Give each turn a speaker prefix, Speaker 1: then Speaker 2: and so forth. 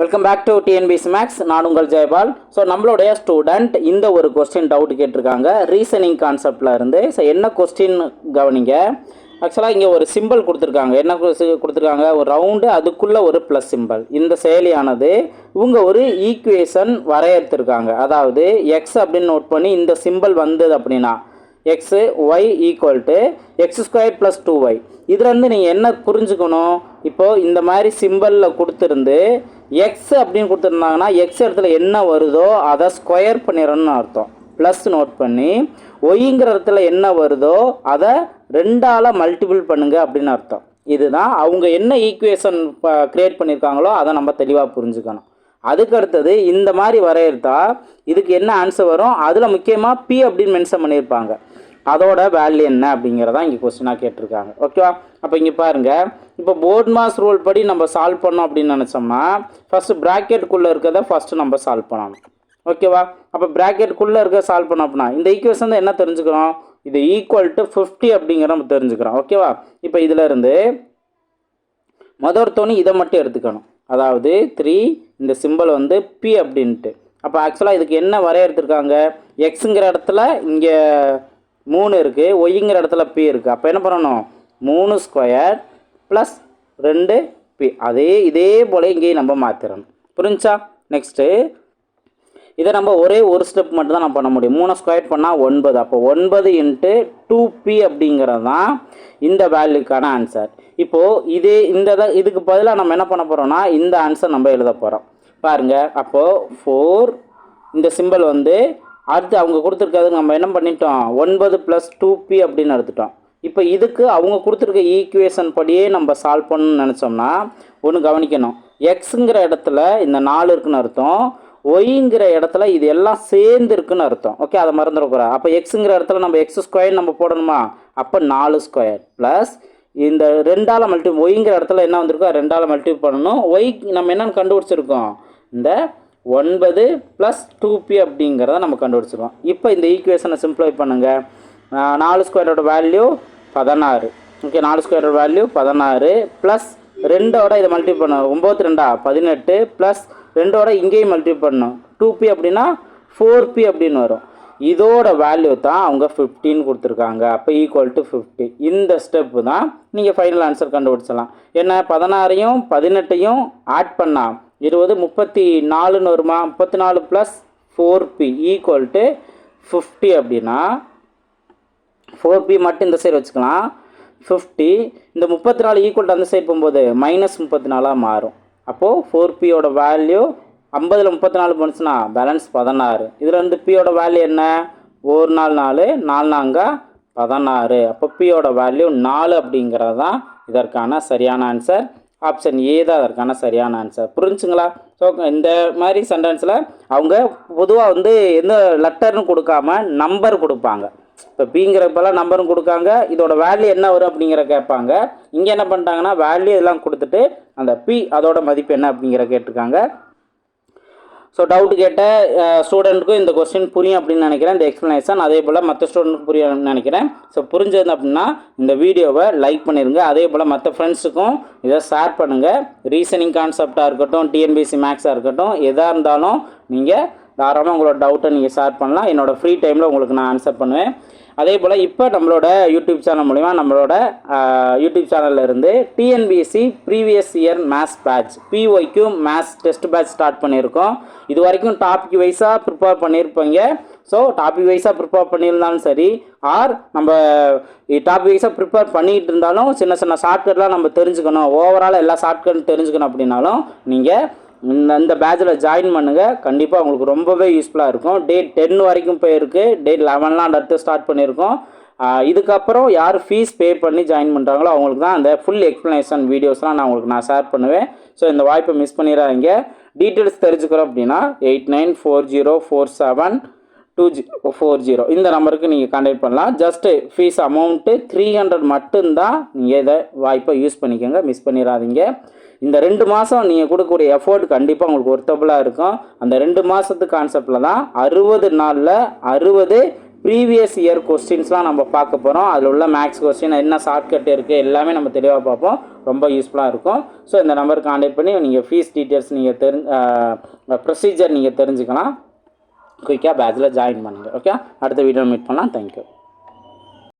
Speaker 1: Welcome back to TNPSC maths நான் உங்கள் Jayapal. So நம்மளுடைய ஸ்டூடெண்ட் இந்த ஒரு கொஸ்டின் டவுட் கேட்டிருக்காங்க. ரீசனிங் கான்செப்டில் இருந்து. ஸோ என்ன கொஸ்டின் கவனிங்க? ஆக்சுவலாக இங்கே ஒரு சிம்பிள் கொடுத்துருக்காங்க. என்ன கொடுத்துருக்காங்க? ஒரு ரவுண்டு அதுக்குள்ளே ஒரு ப்ளஸ் சிம்பிள் இந்த செயலியானது இவங்க ஒரு ஈக்குவேஷன் வரையறுத்திருக்காங்க. அதாவது எக்ஸ் அப்படின்னு நோட் பண்ணி இந்த சிம்பிள் வந்தது அப்படின்னா x y equal to x square plus two y இதுலேருந்து நீங்கள் என்ன புரிஞ்சுக்கணும்? இப்போது இந்த மாதிரி சிம்பிளில் கொடுத்துருந்து எக்ஸ் அப்படின்னு கொடுத்துருந்தாங்கன்னா எக்ஸ் இடத்துல என்ன வருதோ அதை ஸ்கொயர் பண்ணிடணும்னு அர்த்தம். ப்ளஸ் நோட் பண்ணி ஒய்ங்கிற இடத்துல என்ன வருதோ அதை ரெண்டால் மல்டிபிள் பண்ணுங்க அப்படின்னு அர்த்தம். இதுதான் அவங்க என்ன ஈக்குவேஷன் க்ரியேட் பண்ணியிருக்காங்களோ அதை நம்ம தெளிவாக புரிஞ்சுக்கணும். அதுக்கு அடுத்தது இந்த மாதிரி வரையறுத்தா இதுக்கு என்ன ஆன்சர் வரும்? அதில் முக்கியமாக பி அப்படின்னு மென்ஷன் பண்ணியிருப்பாங்க அதோட வேல்யூ என்ன அப்படிங்கிறதா இங்கே கொஸ்டினாக கேட்டிருக்காங்க. ஓகேவா அப்போ இங்கே பாருங்கள் இப்போ போர்ட் மாஸ் ரூல் படி நம்ம சால்வ் பண்ணோம் அப்படின்னு நினச்சோம்னா ஃபஸ்ட்டு ப்ராக்கெட்டுக்குள்ளே இருக்கிறத ஃபஸ்ட்டு நம்ம சால்வ் பண்ணணும். ஓகேவா அப்போ ப்ராக்கெட்டுக்குள்ளே இருக்க சால்வ் பண்ணோம் அப்படின்னா இந்த ஈக்குவேஷன் தான் என்ன தெரிஞ்சுக்கிறோம்? இது ஈக்குவல் டு ஃபிஃப்டி அப்படிங்கிற நம்ம தெரிஞ்சுக்கிறோம். ஓகேவா இப்போ இதிலிருந்து மொதல் தோணி இதை மட்டும் எடுத்துக்கணும். அதாவது த்ரீ இந்த சிம்பிள் வந்து பி அப்படின்ட்டு. அப்போ ஆக்சுவலாக இதுக்கு என்ன வரையறுத்துருக்காங்க எக்ஸுங்கிற இடத்துல இங்கே மூணு இருக்குது ஒய்ங்கிற இடத்துல பி இருக்குது அப்போ என்ன பண்ணணும்? மூணு ஸ்கொயர் ப்ளஸ் ரெண்டு பி. அதே இதே போல் இங்கேயும் நம்ம மாற்றிடணும் புரிஞ்சா? நெக்ஸ்ட்டு இதை நம்ம ஒரே ஒரு ஸ்டெப் மட்டும் தான் நம்ம பண்ண முடியும். மூணு ஸ்கொயர் பண்ணால் ஒன்பது. அப்போ ஒன்பது இன்ட்டு டூ பி அப்படிங்கிறது தான் இந்த வேல்யூக்கான ஆன்சர் இப்போது இதே இந்த இதுக்கு பதிலாக நம்ம என்ன பண்ண போகிறோம்னா இந்த ஆன்சர் நம்ம எழுத போகிறோம் பாருங்கள் அப்போது ஃபோர் இந்த சிம்பிள் வந்து அடுத்து அவங்க கொடுத்துருக்கிறது நம்ம என்ன பண்ணிட்டோம்? ஒன்பது ப்ளஸ் டூ பி அப்படின்னு எடுத்துட்டோம். இப்போ இதுக்கு அவங்க கொடுத்துருக்க ஈக்குவேஷன் படியே நம்ம சால்வ் பண்ணணும்னு நினச்சோம்னா ஒன்று கவனிக்கணும். எக்ஸுங்கிற இடத்துல இந்த நாலு இருக்குன்னு அர்த்தம். ஒய்ங்கிற இடத்துல இது எல்லாம் சேர்ந்து இருக்குன்னு அர்த்தம். ஓகே அதை மறந்துடக்கூடாது அப்போ எக்ஸுங்கிற இடத்துல நம்ம எக்ஸ் ஸ்கொயர் நம்ம போடணுமா? அப்போ நாலு ஸ்கொயர் ப்ளஸ் இந்த ரெண்டால் மல்டி ஒய்ங்கிற இடத்துல என்ன வந்திருக்கோ ரெண்டால் மல்டி பண்ணணும். ஒய் நம்ம என்னென்னு கண்டுபிடிச்சிருக்கோம்? இந்த ஒன்பது ப்ளஸ் டூ பி அப்படிங்கிறத நம்ம கண்டுபிடிச்சிருக்கோம். இப்போ இந்த ஈக்குவேஷனை சிம்ப்ளை பண்ணுங்கள் நாலு ஸ்கொயரோட வேல்யூ பதினாறு. ஓகே நாலு ஸ்கொயரோட வேல்யூ பதினாறு ப்ளஸ் ரெண்டோட இதை மல்டி பண்ணணும். ஒம்பது ரெண்டா? பதினெட்டு ப்ளஸ் ரெண்டோட இங்கேயும் மல்டி பண்ணணும். டூ பி அப்படின்னா ஃபோர் பி அப்படின்னு வரும். இதோட வேல்யூ தான் அவங்க ஃபிஃப்டின்னு கொடுத்துருக்காங்க. அப்போ ஈக்குவல் டு ஃபிஃப்டி இந்த ஸ்டெப்பு தான் நீங்கள் ஃபைனல் ஆன்சர் கண்டுபிடிச்சலாம். என்ன? பதினாறையும் பதினெட்டையும் ஆட் பண்ணால் இருபது முப்பத்தி நாலுன்னு வருமா? முப்பத்தி நாலு plus four b equal to fifty அப்படின்னா ஃபோர் பி மட்டும் இந்த சைடு வச்சுக்கலாம். ஃபிஃப்டி இந்த முப்பத்தி நாலு ஈக்குவல் அந்த சைடு போகும்போது மைனஸ் முப்பத்தி நாலாக மாறும் அப்போது ஃபோர் பியோட வேல்யூ ஐம்பதில் முப்பத்தி நாலு போனுச்சுன்னா பேலன்ஸ் பதினாறு. இதில் இருந்து பியோட வேல்யூ என்ன? ஒரு நாள் நாலு நாலு நாங்க பதினாறு. அப்போ பியோட வேல்யூ நாலு அப்படிங்கிறது தான் இதற்கான சரியான ஆன்சர் ஆப்ஷன் ஏ தான் அதற்கான சரியான ஆன்சர் புரிஞ்சுங்களா? ஸோ இந்த மாதிரி சென்டென்ஸில் அவங்க பொதுவாக வந்து எந்த லெட்டர்னு கொடுக்காம நம்பர் கொடுப்பாங்க. இப்போ பிங்கிறப்பெல்லாம் நம்பரும் கொடுக்காங்க. இதோட வேல்யூ என்ன வரும் அப்படிங்கிற கேட்பாங்க. இங்கே என்ன பண்ணிட்டாங்கன்னா வேல்யூ இதெல்லாம் கொடுத்துட்டு அந்த பி அதோட மதிப்பு என்ன அப்படிங்கிற கேட்டிருக்காங்க. ஸோ டவுட் கேட்ட ஸ்டூடெண்ட்டுக்கும் இந்த கொஸ்டின் புரியும் அப்படின்னு நினைக்கிறேன். இந்த எக்ஸ்ப்ளனேஷன் அதே போல் மற்ற ஸ்டூடெண்ட்டுக்கு புரியும்னு நினைக்கிறேன். ஸோ புரிஞ்சது அப்படின்னா இந்த வீடியோவை லைக் பண்ணிடுங்க அதே போல் மற்ற ஃப்ரெண்ட்ஸுக்கும் இதை ஷேர் பண்ணுங்கள் ரீசனிங் கான்செப்டாக இருக்கட்டும் டிஎன்பிசி மேக்ஸாக இருக்கட்டும் எதாக இருந்தாலும் நீங்கள் தாராளமாக உங்களோட டவுட்டை நீங்கள் ஷேர் பண்ணலாம். என்னோட ஃப்ரீ டைமில் உங்களுக்கு நான் ஆன்சர் பண்ணுவேன். அதே போல் இப்போ நம்மளோட யூடியூப் சேனல் மூலிமா நம்மளோட யூடியூப் சேனலில் இருந்து TNPSC previous year maths batch பிஒய்க்கு maths test batch start பண்ணியிருக்கோம். இது வரைக்கும் டாபிக் வைஸாக ப்ரிப்பேர் பண்ணியிருப்பீங்க. ஸோ டாபிக் வைஸாக ப்ரிப்பேர் பண்ணியிருந்தாலும் சரி ஆர் நம்ம டாபிக் வைஸாக ப்ரிப்பேர் பண்ணிகிட்டு இருந்தாலும் சின்ன சின்ன ஷார்ட்கட்லாம் நம்ம தெரிஞ்சுக்கணும். ஓவரால் எல்லா ஷார்ட்கட் தெரிஞ்சுக்கணும் அப்படின்னாலும் நீங்கள் இந்த அந்த பேட்சில் ஜாயின் பண்ணுங்கள் கண்டிப்பாக உங்களுக்கு ரொம்பவே யூஸ்ஃபுல்லாக இருக்கும். டேட் டென் வரைக்கும் போயிருக்கு. டேட் லெவன்லாம் அடுத்து ஸ்டார்ட் பண்ணியிருக்கோம். இதுக்கப்புறம் யார் ஃபீஸ் பே பண்ணி ஜாயின் பண்ணுறாங்களோ அவங்களுக்கு தான் அந்த ஃபுல் எக்ஸ்ப்ளனேஷன் வீடியோஸ்லாம் நான் உங்களுக்கு நான் ஷேர் பண்ணுவேன். ஸோ இந்த வாய்ப்பை மிஸ் பண்ணிடாதீங்க. டீட்டெயில்ஸ் தெரிஞ்சுக்கிறோம் அப்படின்னா eight nine four zero four seven two G four zero இந்த நம்பருக்கு நீங்கள் கான்டாக்ட் பண்ணலாம். Just fees amount three hundred மட்டும்தான் நீங்கள் இதை வாய்ப்பை யூஸ் பண்ணிக்கோங்க. மிஸ் பண்ணிடாதீங்க இந்த ரெண்டு மாதம் நீங்கள் கொடுக்கக்கூடிய எஃபோர்ட் கண்டிப்பாக உங்களுக்கு ஒர்த்தபுளாக இருக்கும். அந்த ரெண்டு மாதத்து கான்செப்டில் தான் அறுபது நாளில் அறுபது ப்ரீவியஸ் இயர் கொஸ்டின்ஸ்லாம் நம்ம பார்க்க போகிறோம் அதில் உள்ள மேக்ஸ் கொஸ்டின் என்ன ஷார்ட்கட் இருக்குது எல்லாமே நம்ம தெளிவாக பார்ப்போம். ரொம்ப யூஸ்ஃபுல்லாக இருக்கும். ஸோ இந்த நம்பருக்கு கான்டாக்ட் பண்ணி நீங்கள் ஃபீஸ் டீட்டெயில்ஸ் நீங்கள் தெரி ப்ரொசீஜர் நீங்கள் தெரிஞ்சுக்கலாம். குயிக்காக பேட்சில் ஜாயின் பண்ணுங்கள் ஓகே அடுத்த வீடியோ மீட் பண்ணலாம். தேங்க்யூ